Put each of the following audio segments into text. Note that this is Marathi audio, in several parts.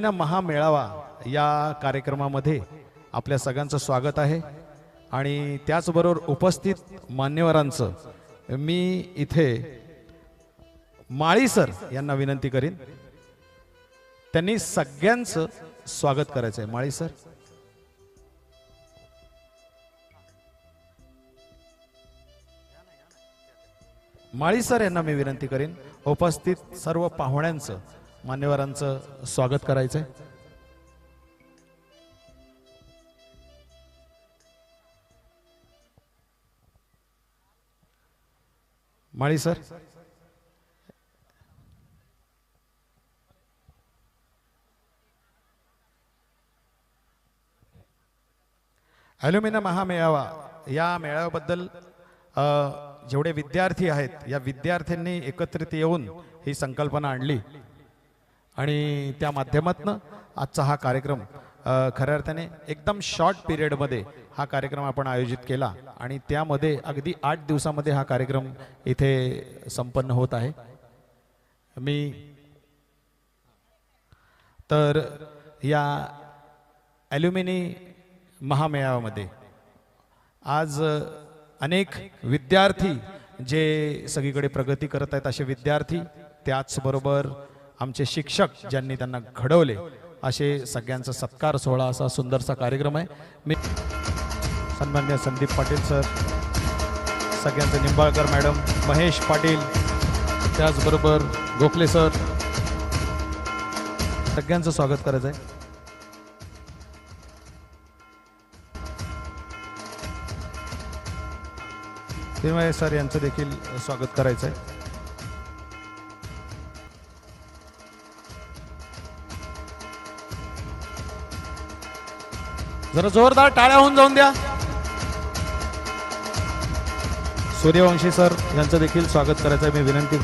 महामेळावा या कार्यक्रमामध्ये आपल्या सगळ्यांचं स्वागत आहे. आणि त्याचबरोबर उपस्थित मान्यवरांचं मी इथे माळी सर यांना विनंती करीन. त्यांनी सगळ्यांचं स्वागत करायचं आहे माळी सर. माळी सर यांना मी विनंती करीन. उपस्थित सर्व पाहुण्यांचं मान्यवरांचं स्वागत करायचंय. माळी सर. ॲल्युमिना महामेळावा या मेळाव्याबद्दल जेवढे विद्यार्थी आहेत या विद्यार्थ्यांनी एकत्रित येऊन ही संकल्पना आणली. आणि त्या माध्यमातनं आजचा हा कार्यक्रम खऱ्या अर्थाने एकदम शॉर्ट पिरियडमध्ये हा कार्यक्रम आपण आयोजित केला आणि त्यामध्ये अगदी आठ दिवसामध्ये हा कार्यक्रम इथे संपन्न होत आहे. मी तर या ॲल्युमिनी महामेळाव्यामध्ये आज अनेक विद्यार्थी जे सगळीकडे प्रगती करत आहेत असे विद्यार्थी त्याचबरोबर आमचे शिक्षक ज्यांनी त्यांना घडवले असे सगळ्यांचा सत्कार सोहळा असा सुंदरसा कार्यक्रम आहे. मी सन्मान्य संदीप पाटील सर सगळ्यांचे निंबाळकर मॅडम महेश पाटील त्याचबरोबर गोखले सर सगळ्यांचं स्वागत करायचं आहे सर यांचं देखील स्वागत करायचं आहे जरा जोरदार टाळ्या होऊन जाऊन द्या. सूर्यवंशी सर यांचं देखील स्वागत करायचं मी विनंती.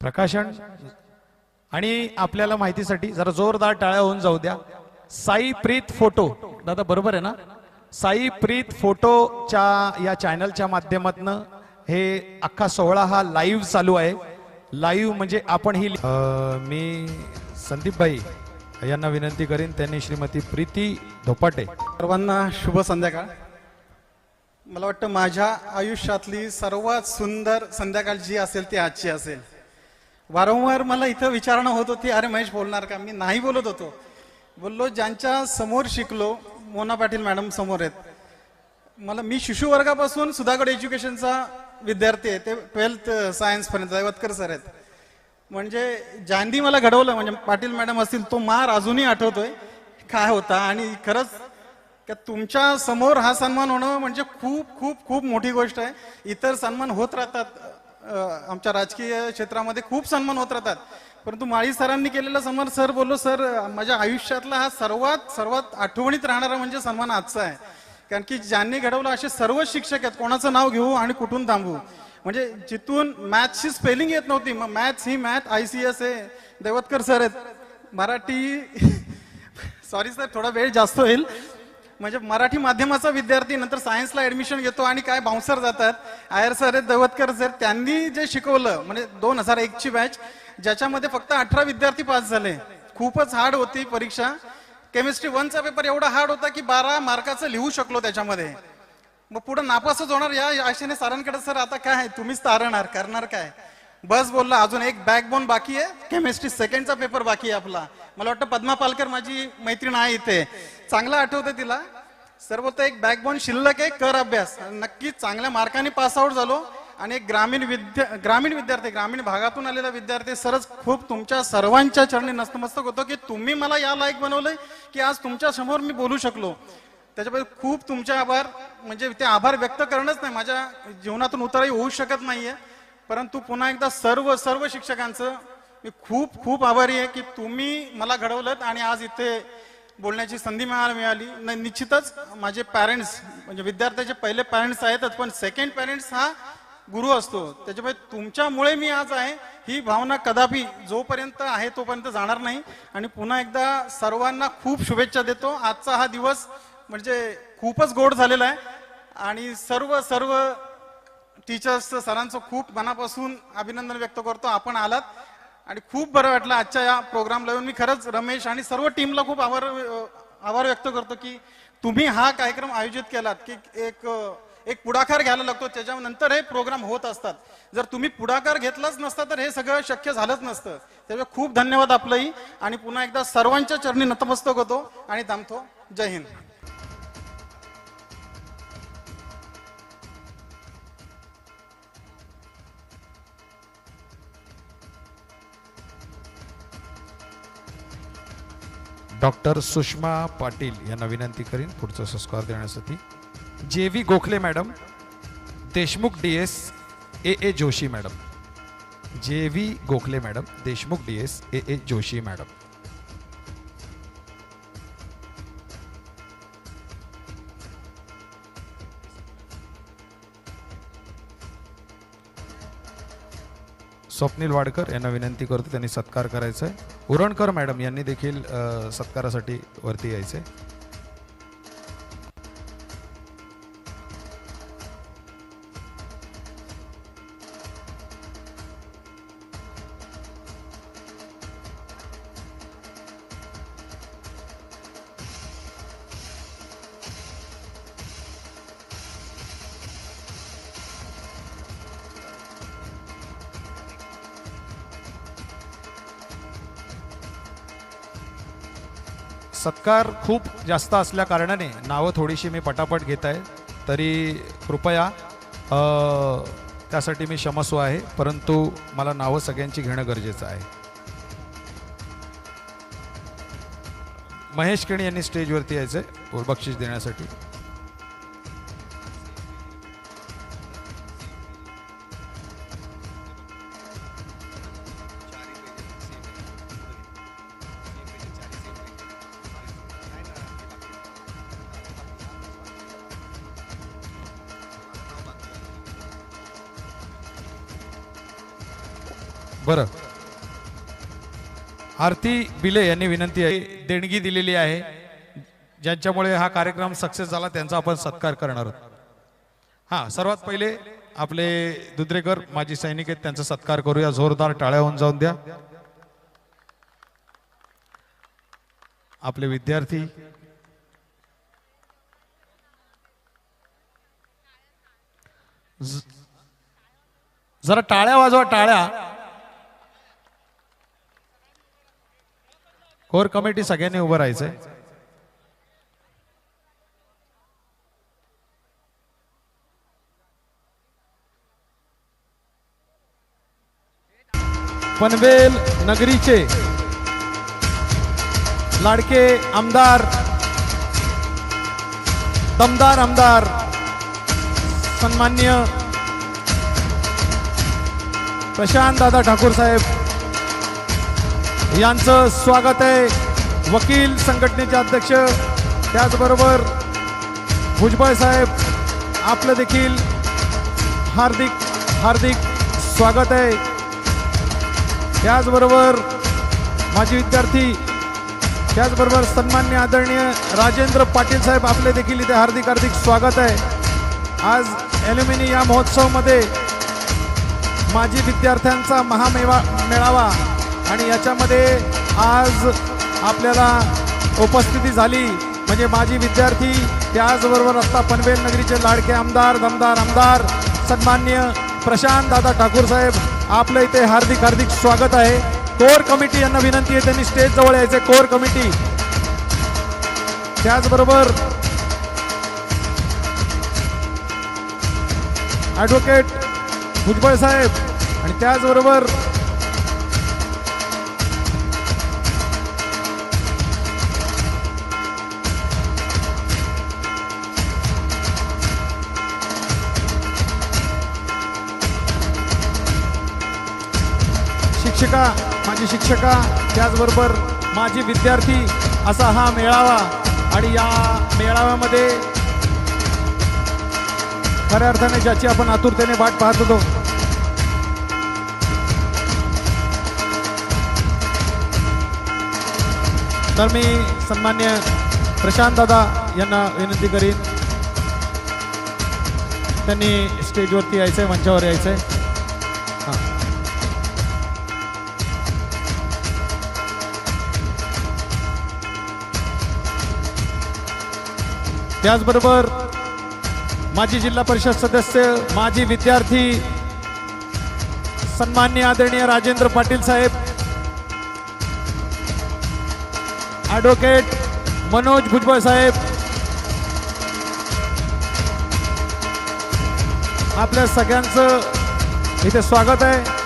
प्रकाशन आणि आपल्याला माहितीसाठी जरा जोरदार टाळ्या होऊन जाऊ द्या. साई प्रीत फोटो. दादा बरोबर आहे ना? साई प्रीत फोटोच्या या चॅनलच्या माध्यमातून हे अख्खा सोहळा हा लाईव्ह चालू आहे. लाईव्ह म्हणजे आपण ही मी संदीप भाई यांना विनंती करीन त्यांनी श्रीमती प्रीती धोपाटे. सर्वांना शुभ संध्याकाळ. मला वाटतं माझ्या आयुष्यातली सर्वात सुंदर संध्याकाळ जी असेल ती आजची असेल. वारंवार मला इथं विचारणं होत होती अरे महेश बोलणार का? मी नाही बोलत होतो. बोललो ज्यांच्या समोर शिकलो मोना पाटील मॅडम समोर आहेत. मला मी शिशु वर्गापासून सुधागड एज्युकेशनचा विद्यार्थी आहे. ते ट्वेल्थ सायन्सपर्यंत दैवतकर सर आहेत. म्हणजे ज्यांनी मला घडवलं म्हणजे पाटील मॅडम असतील तो मार अजूनही आठवतोय. काय होता? आणि खरंच का तुमच्यासमोर हा सन्मान होणं म्हणजे खूप खूप खूप मोठी गोष्ट आहे. इतर सन्मान होत राहतात. आमच्या राजकीय क्षेत्रामध्ये खूप सन्मान होत राहतात. परंतु माळी सरांनी केलेला सन्मान सर बोललो सर माझ्या आयुष्यातला हा सर्वात सर्वात आठवणीत राहणारा म्हणजे सन्मान आजचा आहे. कारण की ज्यांनी घडवलं असे सर्व शिक्षक आहेत कोणाचं नाव घेऊ आणि कुठून थांबू म्हणजे जिथून मॅथची स्पेलिंग येत नव्हती. मग मॅथ्स ही मॅथ आय सी एस आहे देवतकर सर आहेत. मराठी सॉरी सर थोडा वेळ जास्त होईल. म्हणजे मराठी माध्यमाचा विद्यार्थी नंतर सायन्सला ऍडमिशन घेतो आणि काय बाउन्सर जातात. आयर सर आहेत दवतकर सर त्यांनी जे शिकवलं म्हणजे दोन हजार एकची बॅच ज्याच्यामध्ये फक्त अठरा विद्यार्थी पास झाले. खूपच हार्ड होती परीक्षा. केमिस्ट्री वनचा पेपर एवढा हार्ड होता की बारा मार्काचं लिहू शकलो त्याच्यामध्ये. मग पुढे नापासच होणार या आशेने सरांकडे सर आता काय तुम्हीच तारणार करणार काय? बस बोलला अजून एक बॅकबोन बाकी आहे. केमिस्ट्री सेकंडचा पेपर बाकी आहे आपला. मला वाटतं पद्मा पालकर माझी मैत्रीण आहे इथे. चांगलं आठवतं तिला. सर बोलतं एक बॅकबोन शिल्लक आहे कर अभ्यास. नक्कीच चांगल्या मार्काने पास आउट झालो. आणि एक ग्रामीण विद्या ग्रामीण विद्यार्थी ग्रामीण भागातून आलेला विद्यार्थी सरच खूप तुमच्या सर्वांच्या चरणी नस्तमस्तक होतो की तुम्ही मला या लायक बनवलंय की आज तुमच्यासमोर मी बोलू शकलो. त्याच्याबद्दल खूप तुमचे आभार. म्हणजे ते आभार व्यक्त करणंच नाही. माझ्या जीवनातून उतरही होऊ शकत नाहीये. परंतु पुन्हा एकदा सर्व सर्व शिक्षकांचं मी खूप खूप आभारी आहे की तुम्ही मला घडवलं आणि आज इथे बोलण्याची संधी मिळाली मिळाली. न- निश्चितच माझे पॅरेंट्स म्हणजे विद्यार्थ्याचे पहिले पॅरेंट्स आहेतच पण सेकंड पॅरेंट्स हा गुरु असतो. त्याच्यामुळे तुमच्यामुळे मी आज आहे ही भावना कदापि जोपर्यंत आहे तोपर्यंत जाणार नाही. आणि पुन्हा एकदा सर्वांना खूप शुभेच्छा देतो. आजचा हा दिवस म्हणजे खूपच गोड झालेला आहे. आणि सर्व सर्व टीचर्स सरांचं खूप मनापासून अभिनंदन व्यक्त करतो. आपण आलात आणि खूप बरं वाटलं आजच्या या प्रोग्रामला येऊन. मी खरंच रमेश आणि सर्व टीमला खूप आभार आभार व्यक्त करतो की तुम्ही हा कार्यक्रम आयोजित केलात की एक एक पुढाकार घ्यायला लागतो. त्याच्यानंतर हे प्रोग्राम होत असतात. जर तुम्ही पुढाकार घेतलाच नसता तर हे सगळं शक्य झालंच नसतं. त्यामुळे खूप धन्यवाद आपलंही. आणि पुन्हा एकदा सर्वांच्या चरणी नतमस्तक होतो आणि थांबतो. जय हिंद. डॉक्टर सुषमा पाटील यांना विनंती करीन पुढचा संस्कार देण्यासाठी. J V Gokhale madam Deshmukh D S A A Joshi madam. J V Gokhale madam Deshmukh D S A A Joshi madam. Swapnil Wadkar यांना विनंती करतो त्यांनी सत्कार करायचा आहे. उरणकर मॅडम यांनी देखील सत्कारासाठी वरती यायचं सत्कार खूप जास्त असल्या कारणाने नावं थोडीशी मी पटापट घेत आहे. तरी कृपया त्यासाठी मी क्षमस्व आहे परंतु मला नावं सगळ्यांची घेणं गरजेचं आहे. महेश केणी यांनी स्टेजवरती यायचं आहे बक्षीस देण्यासाठी. बरं. आरती बिले यांनी विनंती आहे देणगी दिलेली आहे. ज्यांच्यामुळे हा कार्यक्रम सक्सेस झाला त्यांचा आपण सत्कार करणार आहोत. हां सर्वात पहिले आपले दुद्रेकर माजी सैनिक आहेत त्यांचा सत्कार करूया. जोरदार टाळ्या होऊन जाऊन द्या. आपले विद्यार्थी. जरा टाळ्या वाजवा टाळ्या. कोर कमिटी सगळ्यांनी उभं राहायचंय. पनवेल नगरीचे लाडके आमदार दमदार आमदार सन्मान्य प्रशांत दादा ठाकूर साहेब. यांचं स्वागत आहे. वकील संघटनेचे अध्यक्ष त्याचबरोबर भुजबळ साहेब आपलं देखील हार्दिक हार्दिक स्वागत आहे. त्याचबरोबर माजी विद्यार्थी त्याचबरोबर सन्मान्य आदरणीय राजेंद्र पाटील साहेब आपले देखील इथे हार्दिक हार्दिक स्वागत आहे. आज ॲल्युमिनी या महोत्सवमध्ये माजी विद्यार्थ्यांचा महामेवा मेळावा आणि याच्यामध्ये आज आपल्याला उपस्थिती झाली. म्हणजे माजी विद्यार्थी त्याचबरोबर आता पनवेल नगरीचे लाडके आमदार दमदार आमदार सन्मान्य प्रशांत दादा ठाकूर साहेब आपलं इथे हार्दिक हार्दिक स्वागत आहे. कोर कमिटी यांना विनंती आहे त्यांनी स्टेज जवळ यायचे कोर कमिटी. त्याचबरोबर ॲडव्होकेट भुजबळ साहेब आणि त्याचबरोबर शिक्षिका माझी शिक्षिका त्याचबरोबर माझी विद्यार्थी असा हा मेळावा. आणि या मेळाव्यामध्ये खऱ्या अर्थाने ज्याची आपण आतुरतेने वाट पाहत होतो. तर मी सन्मान्य प्रशांत दादा यांना विनंती करीन. त्यांनी स्टेजवरती यायचं आहे मंचावर यायचं आहे त्याचबरोबर माजी जिल्हा परिषद सदस्य माजी विद्यार्थी सन्मान्य आदरणीय राजेंद्र पाटील साहेब ॲडव्होकेट मनोज भुजबळ साहेब आपल्या सगळ्यांचं इथे स्वागत आहे.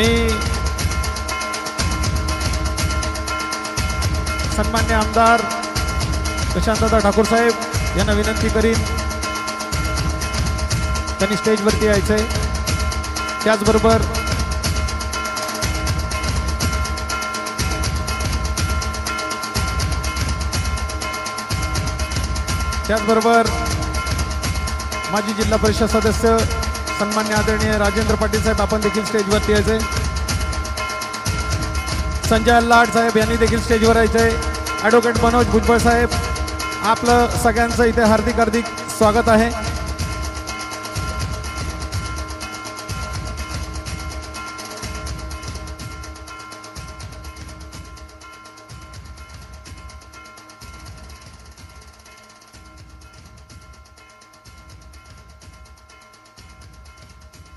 मी सन्मान्य आमदार प्रशांतदा ठाकूर साहेब यांना विनंती करीन. त्यांनी स्टेजवरती यायचं आहे त्याचबरोबर त्याचबरोबर माजी जिल्हा परिषद सदस्य सन्मान्य आदरणीय राजेंद्र पाटील साहेब आपण देखील स्टेजवरती यायचे संजय लाड साहेब यांनी देखील स्टेजवर यायचंय. ॲडव्होकेट मनोज भुजबळ साहेब आपलं सगळ्यांचं इथे हार्दिक हार्दिक स्वागत आहे.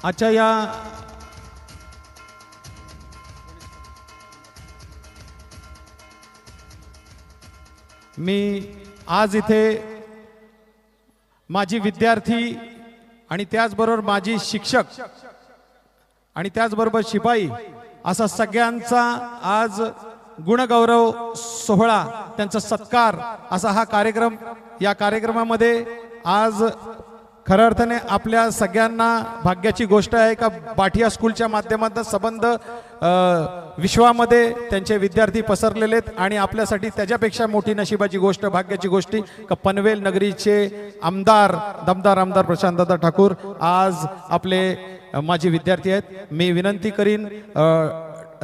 आजच्या या. मी आज इथे माझी विद्यार्थी आणि त्याचबरोबर माझी शिक्षक आणि त्याचबरोबर शिपाई असा सगळ्यांचा आज गुणगौरव सोहळा त्यांचा सत्कार असा हा कार्यक्रम या कार्यक्रमामध्ये आज खऱ्या अर्थाने आपल्या सगळ्यांना भाग्याची गोष्ट आहे का बाठिया स्कूलच्या माध्यमातून संबंध विश्वामध्ये त्यांचे विद्यार्थी पसरलेले आहेत आणि आपल्यासाठी त्याच्यापेक्षा मोठी नशिबाची गोष्ट भाग्याची गोष्टी का पनवेल नगरीचे आमदार दमदार आमदार प्रशांतदादा ठाकूर आज आपले माझे विद्यार्थी आहेत. मी विनंती करीन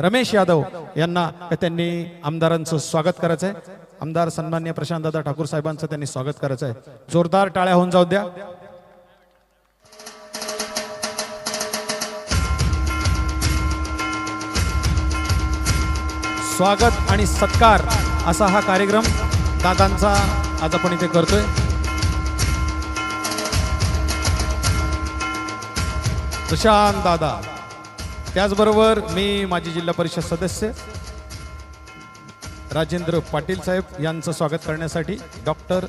रमेश यादव यांना त्यांनी आमदारांचं स्वागत करायचं आहे. आमदार सन्मान्य प्रशांतदादा ठाकूर साहेबांचं त्यांनी स्वागत करायचं आहे. जोरदार टाळ्या होऊन जाऊ द्या. स्वागत आणि सत्कार असा हा कार्यक्रम दादांचा आज आपण इथे करतोय. प्रशांत दादा त्याचबरोबर मी माजी जिल्हा परिषद सदस्य राजेंद्र पाटील साहेब यांचं स्वागत करण्यासाठी डॉक्टर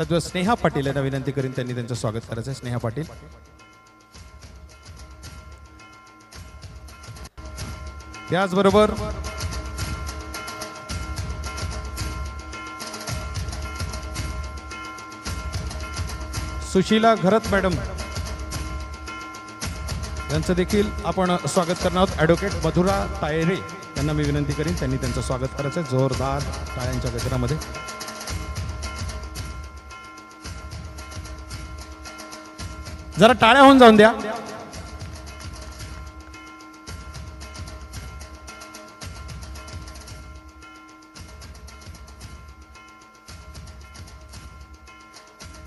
तद्व स्नेहा पाटील यांना विनंती करीन त्यांनी त्यांचं स्वागत करायचं आहे. स्नेहा पाटील. त्याचबरोबर सुशीला घरत मॅडम. यांचं देखील आपण स्वागत करणार आहोत. ॲडव्होकेट मधुरा तायरे यांना मी विनंती करीन. त्यांनी त्यांचं स्वागत करायचं आहे. जोरदार टाळ्यांच्या गजरामध्ये. जरा टाळ्या होऊन जाऊन द्या.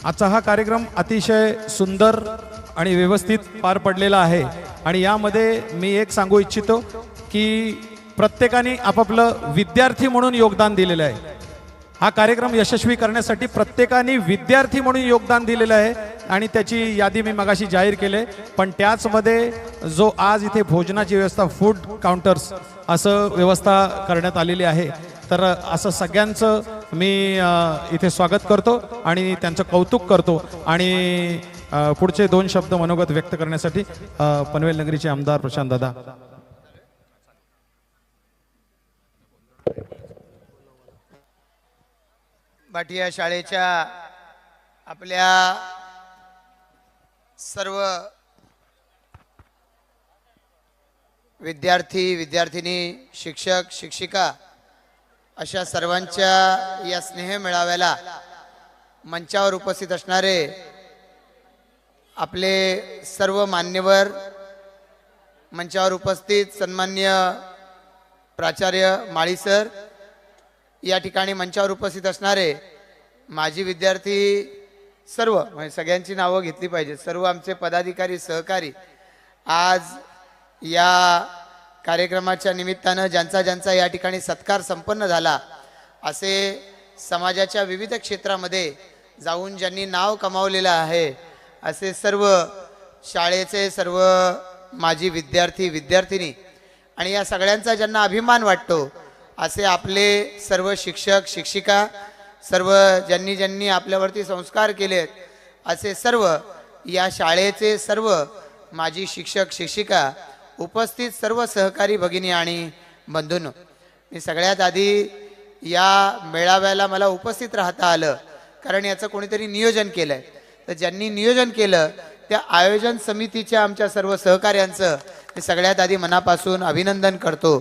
आजचा हा कार्यक्रम अतिशय सुंदर आणि व्यवस्थित पार पडलेला आहे. आणि यामध्ये मी एक सांगू इच्छितो की प्रत्येकाने आपापलं विद्यार्थी म्हणून योगदान दिलेलं आहे. हा कार्यक्रम यशस्वी करण्यासाठी प्रत्येकाने विद्यार्थी म्हणून योगदान दिलेलं आहे आणि त्याची यादी मी मगाशी जाहीर केले पण त्याचमध्ये जो आज इथे भोजनाची व्यवस्था फूड काउंटर्स असं व्यवस्था करण्यात आलेली आहे. तर असं सगळ्यांचं मी इथे स्वागत करतो आणि त्यांचं कौतुक करतो. आणि पुढचे दोन शब्द मनोगत व्यक्त करण्यासाठी पनवेल नगरीचे आमदार प्रशांत दादा. भाटिया शाळेच्या आपल्या सर्व विद्यार्थी विद्यार्थिनी शिक्षक शिक्षिका अशा सर्वांच्या या स्नेह मेळाव्याला मंचावर उपस्थित असणारे आपले सर्व मान्यवर मंचावर उपस्थित सन्मान्य प्राचार्य माळी सर या ठिकाणी मंचावर उपस्थित असणारे माजी विद्यार्थी सर्व म्हणजे सगळ्यांची नावं घेतली पाहिजेत सर्व आमचे पदाधिकारी सहकारी आज या कार्यक्रमाच्या निमित्तानं ज्यांचा ज्यांचा या ठिकाणी सत्कार संपन्न झाला असे समाजाच्या विविध क्षेत्रामध्ये जाऊन ज्यांनी नाव कमावलेलं आहे असे सर्व शाळेचे सर्व माजी विद्यार्थी विद्यार्थिनी आणि या सगळ्यांचा ज्यांना अभिमान वाटतो असे आपले सर्व शिक्षक शिक्षिका सर्व ज्यांनी ज्यांनी आपल्यावरती संस्कार केलेत असे सर्व या शाळेचे सर्व माजी शिक्षक शिक्षिका उपस्थित सर्व सहकारी भगिनी आणि बंधूंनो मी सगळ्यात आधी या मेळाव्याला मला उपस्थित राहता आलं कारण याचं कोणीतरी नियोजन केलंय. तर ज्यांनी नियोजन केलं त्या आयोजन समितीच्या आमच्या सर्व सहकार्यांचं मी सगळ्यात आधी मनापासून अभिनंदन करतो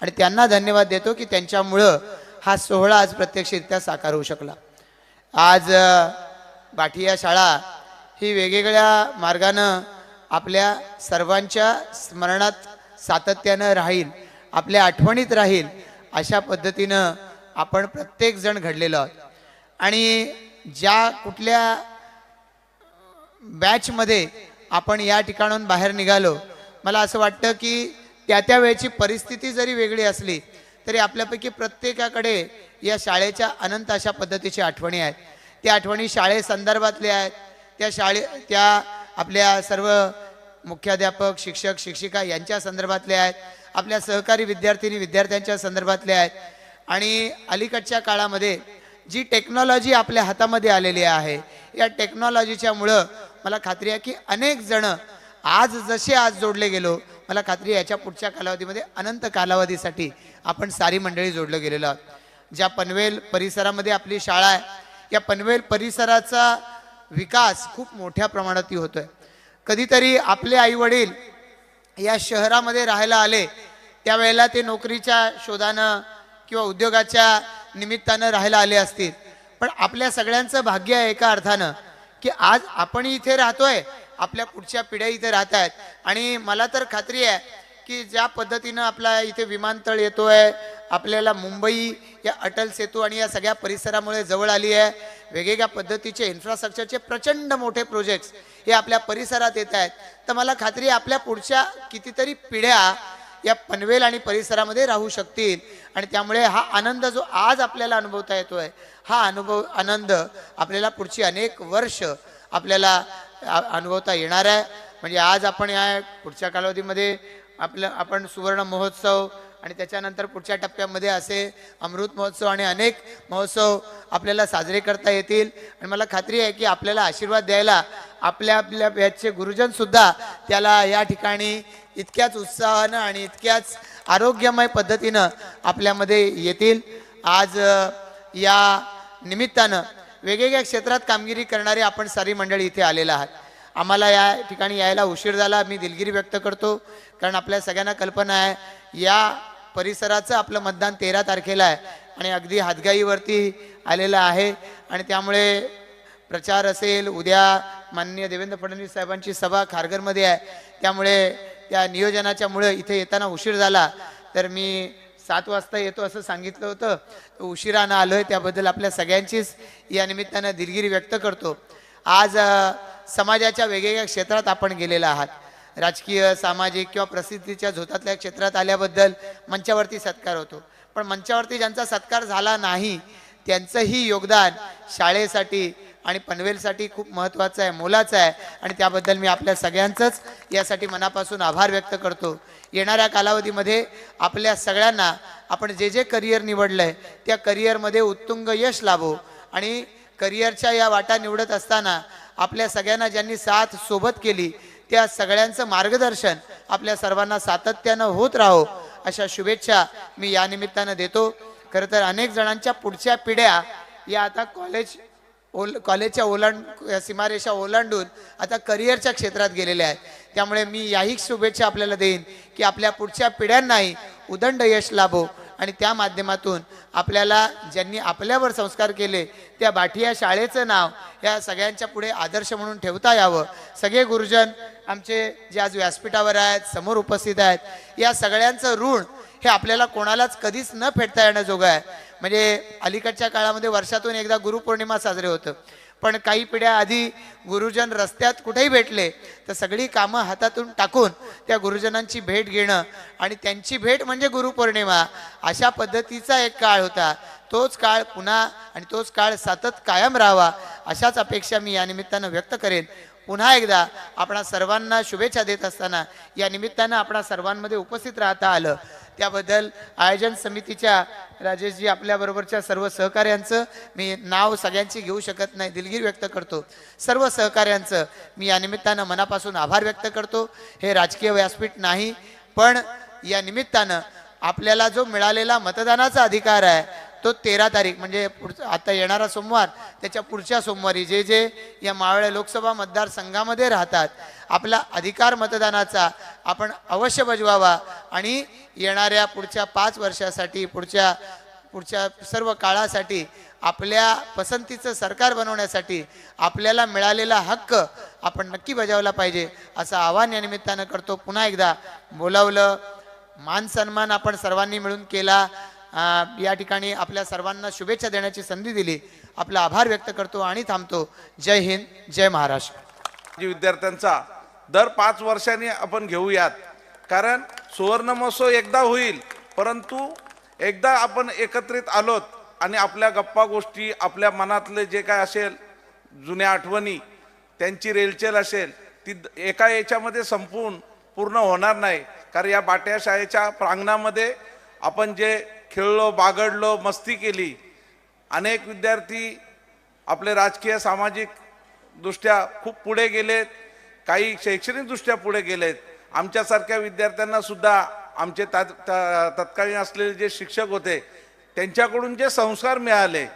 आणि त्यांना धन्यवाद देतो की त्यांच्यामुळं हा सोहळा आज प्रत्यक्षरित्या साकार होऊ शकला. आज बाठिया शाळा ही वेगवेगळ्या मार्गानं आपल्या सर्वांच्या स्मरणात सातत्यानं राहील आपल्या आठवणीत राहील अशा पद्धतीनं आपण प्रत्येकजण घडलेलो आहोत. आणि ज्या कुठल्या बॅचमध्ये आपण या ठिकाणून बाहेर निघालो मला असं वाटतं की त्या त्या वेळची परिस्थिती जरी वेगळी असली तरी आपल्यापैकी प्रत्येकाकडे या शाळेच्या अनंत अशा पद्धतीच्या आठवणी आहेत. त्या आठवणी शाळेसंदर्भातल्या आहेत त्या शाळे त्या आपल्या सर्व मुख्याध्यापक शिक्षक शिक्षिका यांच्या संदर्भातले आहेत. आपल्या सहकारी विद्यार्थिनी विद्यार्थ्यांच्या संदर्भातले आहेत. आणि अलीकडच्या काळामध्ये जी टेक्नॉलॉजी आपल्या हातामध्ये आलेली आहे या टेक्नॉलॉजीच्यामुळं मला खात्री आहे की अनेक जण आज जसे आज जोडले गेलो मला खात्री आहे याच्या पुढच्या कालावधीमध्ये अनंत कालावधीसाठी आपण सारी मंडळी जोडलं गेलेलो आहोत. ज्या पनवेल परिसरामध्ये आपली शाळा आहे या पनवेल परिसराचा विकास खूप मोठ्या प्रमाणात होतोय. कधीतरी आपले आई वडील या शहरामध्ये राहायला आले त्यावेळेला ते नोकरीच्या शोधानं किंवा उद्योगाच्या निमित्तानं राहायला आले असतील. पण आपल्या सगळ्यांचं भाग्य आहे एका अर्थानं की आज आपण इथे राहतोय आपल्या पुढच्या पिढ्या इथे राहत आहेत आणि मला तर खात्री आहे की ज्या पद्धतीनं आपला इथे विमानतळ येतोय आपल्याला मुंबई या अटल सेतू आणि या सगळ्या परिसरामुळे जवळ आली आहे. वेगवेगळ्या पद्धतीचे इन्फ्रास्ट्रक्चरचे प्रचंड मोठे प्रोजेक्ट्स हे आपल्या परिसरात येत आहेत. तर मला खात्री आपल्या पुढच्या कितीतरी पिढ्या या पनवेल आणि परिसरामध्ये राहू शकतील. आणि त्यामुळे हा आनंद जो आज आपल्याला अनुभवता येतोय हा अनुभव आनंद आपल्याला पुढची अनेक वर्ष आपल्याला अनुभवता येणार आहे. म्हणजे आज आपण या पुढच्या कालावधीमध्ये आपलं आपण सुवर्ण महोत्सव आणि त्याच्यानंतर पुढच्या टप्प्यामध्ये असे अमृत महोत्सव आणि अनेक महोत्सव आपल्याला साजरे करता येतील. आणि मला खात्री आहे की आपल्याला आशीर्वाद द्यायला आपल्या आपल्या याचे गुरुजनसुद्धा त्याला या ठिकाणी इतक्याच उत्साहानं आणि इतक्याच आरोग्यमय पद्धतीनं आपल्यामध्ये येतील. आज या निमित्तानं वेगवेगळ्या क्षेत्रात कामगिरी करणारे आपण सारी मंडळी इथे आलेला आहात. आम्हाला या ठिकाणी यायला उशीर झाला. मी दिलगिरी व्यक्त करतो. कारण आपल्या सगळ्यांना कल्पना आहे या परिसराचं आपलं मतदान तेरा तारखेला आहे आणि अगदी हातगाईवरती आलेलं आहे. आणि त्यामुळे प्रचार असेल उद्या माननीय देवेंद्र फडणवीस साहेबांची सभा खारघरमध्ये आहे. त्यामुळे त्या नियोजनाच्यामुळे इथे येताना उशीर झाला. तर मी सात वाजता येतो असं सांगितलं होतं. तर उशिरानं आलोय त्याबद्दल आपल्या सगळ्यांचीच या निमित्तानं दिलगिरी व्यक्त करतो. आज समाजाच्या वेगवेगळ्या क्षेत्रात आपण गेलेला आहात. राजकीय सामाजिक किंवा प्रसिद्धीच्या झोतातल्या क्षेत्रात आल्याबद्दल मंचावरती सत्कार होतो. पण मंचावरती ज्यांचा सत्कार झाला नाही त्यांचंही योगदान शाळेसाठी आणि पनवेलसाठी खूप महत्त्वाचं आहे मोलाचं आहे. आणि त्याबद्दल मी आपल्या सगळ्यांचंच यासाठी मनापासून आभार व्यक्त करतो. येणाऱ्या कालावधीमध्ये आपल्या सगळ्यांना आपण जे जे करिअर निवडलं आहे त्या करिअरमध्ये उत्तुंग यश लाभो आणि करिअरच्या या वाटा निवडत असताना आपल्या सगळ्यांना ज्यांनी साथ सोबत केली त्या सगळ्यांचं मार्गदर्शन आपल्या सर्वांना सातत्यानं होत राहो अशा शुभेच्छा मी या निमित्तानं देतो. खरं तर अनेक जणांच्या पुढच्या पिढ्या या आता कॉलेज ओल कॉलेजच्या ओलांड सीमारेषा ओलांडून आता करिअरच्या क्षेत्रात गेलेल्या आहेत. त्यामुळे मी याही शुभेच्छा आपल्याला देईन की आपल्या पुढच्या पिढ्यांनाही उदंड यश लाभो. आणि त्या माध्यमातून आपल्याला ज्यांनी आपल्यावर संस्कार केले त्या बाठिया शाळेचं नाव या सगळ्यांच्या पुढे आदर्श म्हणून ठेवता यावं. सगळे गुरुजन आमचे जे आज व्यासपीठावर आहेत समोर उपस्थित आहेत या सगळ्यांचं ऋण हे आपल्याला कोणालाच कधीच न फेडता येण्याजोगं आहे. म्हणजे अलीकडच्या काळामध्ये वर्षातून एकदा गुरुपौर्णिमा साजरे होतं. पण काही पिढ्या आधी गुरुजन रस्त्यात कुठेही भेटले तर सगळी कामं हातातून टाकून त्या गुरुजनांची भेट घेणं आणि त्यांची भेट म्हणजे गुरुपौर्णिमा अशा पद्धतीचा एक काळ होता. तोच काळ पुन्हा आणि तोच काळ सतत कायम राहावा अशाच अपेक्षा मी या निमित्तानं व्यक्त करेन. पुन्हा एकदा आपणा सर्वांना शुभेच्छा देत असताना या निमित्तानं आपणा सर्वांमध्ये उपस्थित राहता आलं. त्याबद्दल आयोजन समितीच्या राजेशजी आपल्याबरोबरच्या सर्व सहकार्यांचं मी नाव सगळ्यांची घेऊ शकत नाही दिलगीर व्यक्त करतो. सर्व सहकार्यांचं मी या निमित्तानं मनापासून आभार व्यक्त करतो. हे राजकीय व्यासपीठ नाही पण या निमित्तानं आपल्याला जो मिळालेला मतदानाचा अधिकार आहे तो तेरा तारीख म्हणजे पुढचा आता येणारा सोमवार त्याच्या पुढच्या सोमवारी जे जे या मावळ्या लोकसभा मतदारसंघामध्ये राहतात आपला अधिकार मतदानाचा आपण अवश्य बजवावा आणि येणाऱ्या पुढच्या पाच वर्षासाठी पुढच्या पुढच्या सर्व काळासाठी आपल्या पसंतीचं सरकार बनवण्यासाठी आपल्याला मिळालेला हक्क आपण नक्की बजावला पाहिजे असं आव्हान या निमित्तानं करतो. पुन्हा एकदा बोलावलं मान सन्मान आपण सर्वांनी मिळून केला. या ठिकाणी आपल्या सर्वांना शुभेच्छा देण्याची संधी दिली. आपला आभार व्यक्त करतो आणि थांबतो. जय हिंद जय महाराष्ट्र. विद्यार्थ्यांचा दर पाच वर्षांनी आपण घेऊयात. कारण सुवर्ण महोत्सव एकदा होईल परंतु एकदा आपण एकत्रित आलोत आणि आपल्या गप्पा गोष्टी आपल्या मनातले जे काय असेल जुन्या आठवणी त्यांची रेलचेल असेल ती एका याच्यामध्ये संपून पूर्ण होणार नाही. कारण या बाट्या शाळेच्या प्रांगणामध्ये आपण जे खेळलो बागडलो मस्ती केली अनेक विद्यार्थी आपले राजकीय सामाजिक दृष्ट्या खूप पुढे गेलेत काही शैक्षणिकदृष्ट्या पुढे गेलेत. आमच्यासारख्या विद्यार्थ्यांना सुद्धा आमचे तात तत्कालीन असलेले जे शिक्षक होते त्यांच्याकडून जे संस्कार मिळाले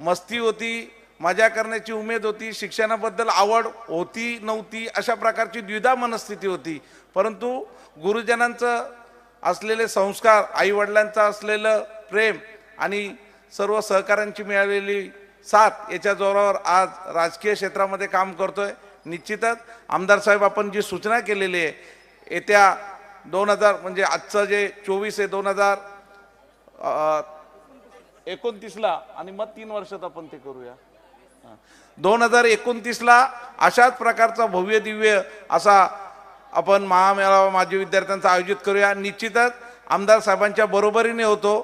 मस्ती होती मजा करण्याची उमेद होती शिक्षणाबद्दल आवड होती नव्हती अशा प्रकारची द्विधा मनस्थिती होती. परंतु गुरुजनांचं असलेले संस्कार आईवडिलांचं असलेलं प्रेम आणि सर्व सहकाऱ्यांची मिळालेली साथ याच्या जोरावर आज राजकीय क्षेत्रामध्ये काम करतो आहे निश्चितच आमदार साहेब आपण जी सूचना केलेली आहे येत्या दोन हजार म्हणजे आजचं जे चोवीस आहे दोन हजार एकोणतीसला आणि मग तीन वर्षात आपण ते करूया. दोन हजार एकोणतीसला अशाच प्रकारचा भव्य दिव्य असा आपण महामेळावा माजी विद्यार्थ्यांचा आयोजित करूया. निश्चितच आमदार साहेबांच्या बरोबरीने होतो.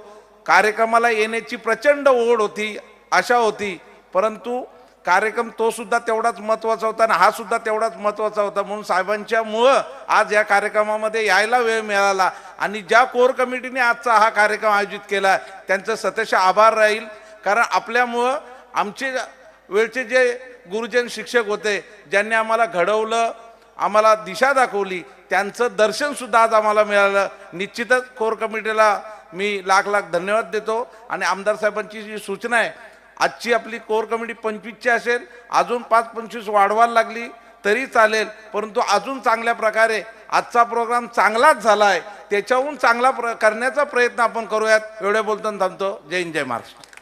कार्यक्रमाला येण्याची प्रचंड ओढ होती आशा होती. परंतु कार्यक्रम तो सुद्धा तेवढाच महत्त्वाचा होता आणि हा सुद्धा तेवढाच महत्त्वाचा होता. म्हणून साहेबांच्यामुळं आज या कार्यक्रमामध्ये यायला वेळ मिळाला आणि ज्या कोर कमिटीने आजचा हा कार्यक्रम आयोजित केला त्यांचं सतश आभार राहील. कारण आपल्यामुळं आमचे वेळचे जे गुरुजन शिक्षक होते ज्यांनी आम्हाला घडवलं आम्हाला दिशा दाखवली. त्यांचं दर्शनसुद्धा आज आम्हाला मिळालं. निश्चितच कोर कमिटीला मी लाख लाख धन्यवाद देतो. आणि आमदार साहेबांची जी सूचना आहे आजची आपली कोर कमिटी पंचवीसची असेल अजून पाच पंचवीस वाढवायला लागली तरी चालेल. परंतु अजून चांगल्या प्रकारे आजचा प्रोग्राम चांगलाच झाला आहे त्याच्याहून चांगला प्र करण्याचा प्रयत्न आपण करूयात. एवढे बोलताना थांबतो. जय हिंद जय महाराष्ट्र.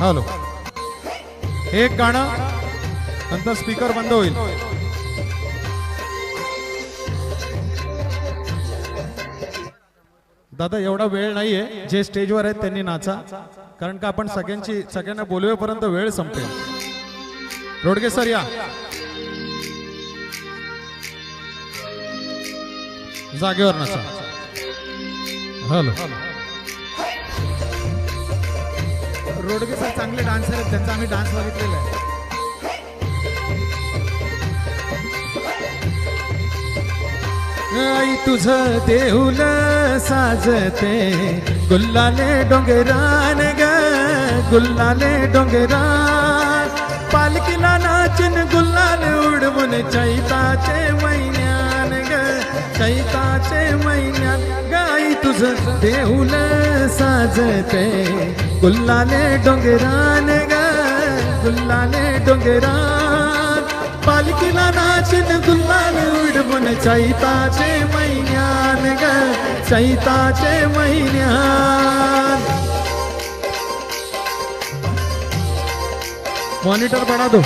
हॅलो एक गाणं नंतर स्पीकर बंद होईल. दादा एवढा वेळ नाहीये. जे स्टेजवर आहेत त्यांनी नाचा. कारण का आपण सगळ्यांची सगळ्यांना बोलवेपर्यंत वेळ संपेल. रोडगे सर या. जागेवर नाचा. हॅलो. रोडगे सर चांगले डान्सर आहेत त्यांचा आम्ही डान्स बघितलेला आहे. आई तुझं देऊल साजते गुल्लाले डोंगरान ग गुल्लाले डोंगरान. पालखीला नाचन गुल्लाल उडवून चैताचे महिन्यान चैताचे महिन्यात गाई तुझ देऊल साजते. गुल्लाने डोंगराने ग गुल्लाने डोंगरान. पालखीला नाचन गुल्लाने उडवून चैताचे महिन्यान ग चैताचे महिन्यान. मॉनिटर बना दो.